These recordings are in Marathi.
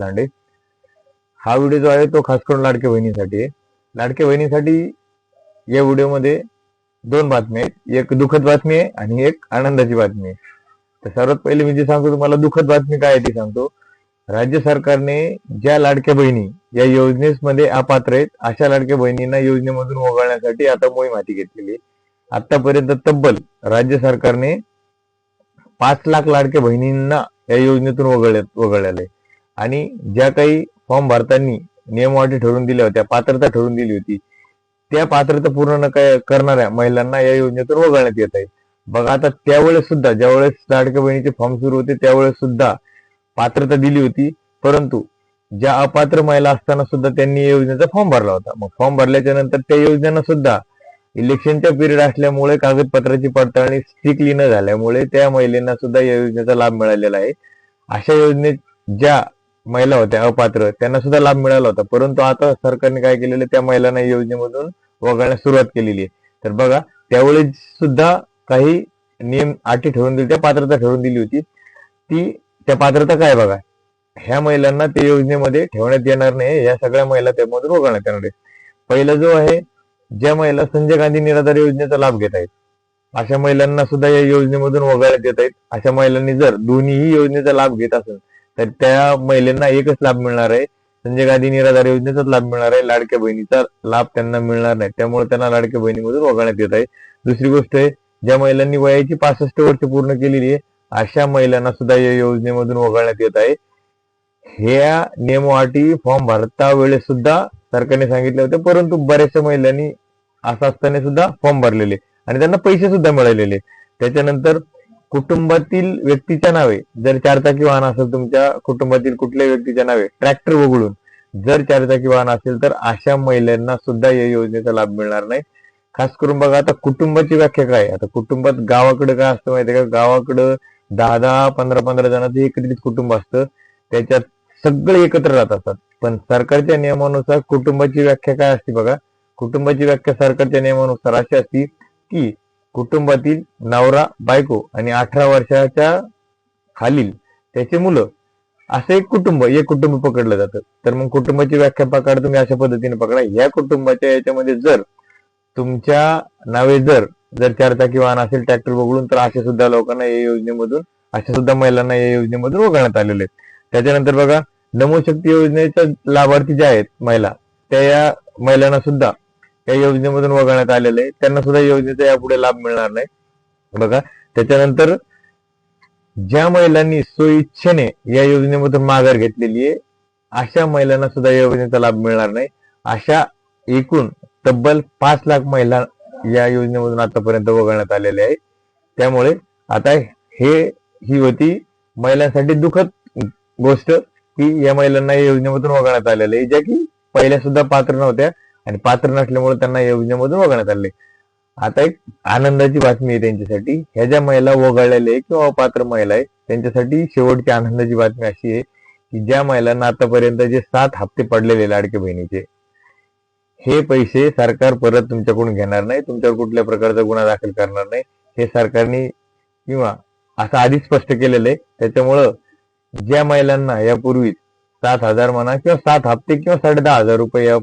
लांडे हा व्हिडिओ जो आहे तो खास करून लाडक्या बहिणीसाठी आहे. लाडक्या बहिणीसाठी या व्हिडिओमध्ये दोन बातम्या आहेत. एक दुःखद बातमी आहे आणि एक आनंदाची बातमी आहे. तर सर्वात पहिले मी जे सांगतो तुम्हाला दुःखद बातमी काय आहे ती सांगतो. राज्य सरकारने ज्या लाडक्या बहिणी या योजनेमध्ये अपात्र आहेत अशा लाडक्या बहिणींना योजनेमधून वगळण्यासाठी आता मोहीम हाती घेतलेली आहे. आतापर्यंत तब्बल राज्य सरकारने पाच लाख लाडक्या बहिणींना या योजनेतून वगळण्यात वगळलेलं आहे. आणि ज्या काही फॉर्म भरताना नियमावटी ठरवून दिल्या होत्या पात्रता ठरवून दिली होती त्या पात्रता पूर्ण न करणाऱ्या महिलांना या योजनेतून वगळण्यात येत आहे. बघा आता त्यावेळेस सुद्धा ज्यावेळेस लाडक्या बहिणीचे फॉर्म सुरू होते त्यावेळेस सुद्धा पात्रता दिली होती. परंतु ज्या अपात्र महिला असताना सुद्धा त्यांनी या योजनेचा फॉर्म भरला होता. मग फॉर्म भरल्याच्या नंतर त्या योजनेनं सुद्धा इलेक्शनच्या पिरियड असल्यामुळे कागदपत्राची पडताळणी स्ट्रिक्टली न झाल्यामुळे त्या महिलांना सुद्धा या योजनेचा लाभ मिळालेला आहे. अशा योजनेत ज्या महिला होत्या अपात्र. त्यांना सुद्धा लाभ मिळाला होता. परंतु आता सरकारने काय केलेलं त्या महिलांना या योजनेमधून वगळण्यास सुरुवात केलेली आहे. तर बघा त्यावेळी सुद्धा काही नियम अटी ठेवून दिली त्या पात्रता ठेवून दिली होती. ती त्या पात्रता काय बघा ह्या महिलांना त्या योजनेमध्ये ठेवण्यात येणार नाही या सगळ्या महिला त्यामधून वगळण्यात येणार आहे पहिला जो आहे ज्या महिला संजय गांधी निराधार योजनेचा लाभ घेत आहेत अशा महिलांना सुद्धा या योजनेमधून वगळण्यात येत आहेत. अशा महिलांनी जर दोन्हीही योजनेचा लाभ घेत असेल तर त्या महिलांना एकच लाभ मिळणार आहे. संजय गांधी निराधार योजनेचाच लाभ मिळणार आहे. लाडक्या बहिणीचा लाभ त्यांना मिळणार नाही. त्यामुळे त्यांना लाडक्या बहिणीमधून वगळण्यात येत आहे. दुसरी गोष्ट आहे ज्या महिलांनी वयाची पासष्ट वर्ष पूर्ण केलेली आहे अशा महिलांना सुद्धा या योजनेमधून वगळण्यात येत आहे. ह्या नियमवाटी फॉर्म भरता वेळेस सुद्धा सरकारने सांगितले होते परंतु बऱ्याचशा महिलांनी असं असताना सुद्धा फॉर्म भरलेले. आणि त्यांना पैसे सुद्धा मिळालेले. त्याच्यानंतर कुटुंबातील व्यक्तीच्या नावे जर चारचाकी वाहन असेल तुमच्या कुटुंबातील कुठल्याही व्यक्तीच्या नावे ट्रॅक्टर वगळून जर चारचाकी वाहन असेल तर अशा महिलांना सुद्धा या योजनेचा लाभ मिळणार नाही. खास करून बघा आता कुटुंबाची व्याख्या काय आहे? आता कुटुंबात गावाकडे काय असतं माहितीये का? गावाकडं दहा दहा पंधरा पंधरा जणांचं एकत्रित कुटुंब असतं. त्याच्यात सगळे एकत्र राहत असतात. पण सरकारच्या नियमानुसार कुटुंबाची व्याख्या काय असते बघा? कुटुंबाची व्याख्या सरकारच्या नियमानुसार अशी असते की कुटुंबातील नवरा बायको आणि अठरा वर्षाच्या खालील त्याचे मुलं असं एक कुटुंब एक कुटुंब पकडलं जातं. तर मग कुटुंबाची व्याख्या पकड तुम्ही अशा पद्धतीने पकडा. या कुटुंबाच्या याच्यामध्ये जर तुमच्या नावे जर जर चारचाकी वाहन असेल ट्रॅक्टर वगळून तर अशा सुद्धा लोकांना या योजनेमधून अशा सुद्धा महिलांना या योजनेमधून वगळण्यात आलेले आहेत त्याच्यानंतर बघा नमोशक्ती योजनेच्या लाभार्थी ज्या आहेत महिला त्या या महिलांना सुद्धा या योजनेमधून वगळण्यात आलेले आहे. त्यांना सुद्धा योजनेचा यापुढे लाभ मिळणार नाही. बघा त्याच्यानंतर ज्या महिलांनी स्वइच्छेने या योजनेमधून माघार घेतलेली आहे अशा महिलांना सुद्धा योजनेचा लाभ मिळणार नाही. अशा एकूण तब्बल पाच लाख महिला या योजनेमधून आतापर्यंत वगळण्यात आलेल्या आहे त्यामुळे आता हे ही होती महिलांसाठी दुःखद गोष्ट की या महिलांना या योजनेमधून वगळण्यात आलेलं आहे. ज्या की पहिल्या सुद्धा पात्र नव्हत्या आणि पात्र नसल्यामुळे त्यांना योजनेमधून वगळण्यात आले. आता एक आनंदाची बातमी आहे त्यांच्यासाठी. ह्या ज्या महिला वगळलेल्या आहे किंवा अपात्र महिला आहे त्यांच्यासाठी शेवटची आनंदाची बातमी अशी आहे की ज्या महिलांना आतापर्यंत जे सात हप्ते पडलेले लाडके बहिणीचे हे पैसे सरकार परत तुमच्याकडून घेणार नाही तुमच्यावर कुठल्या प्रकारचा गुन्हा दाखल करणार नाही. हे सरकारने किंवा असं आधीच स्पष्ट केलेलं आहे. त्याच्यामुळं ज्या महिलांना यापूर्वी सात हजार म्हणा किंवा सात हप्ते किंवा साडे दहा हजार रुपये या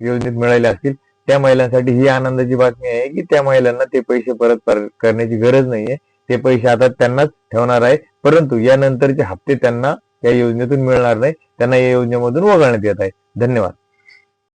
योजनेत मिळाले असतील त्या महिलांसाठी ही आनंदाची बातमी आहे की त्या महिलांना ते पैसे परत करण्याची गरज नाहीये. ते पैसे आता त्यांनाच ठेवणार आहे परंतु यानंतरचे हप्ते त्यांना या योजनेतून मिळणार नाही. त्यांना या योजनेमधून वगळण्यात येत आहे. धन्यवाद.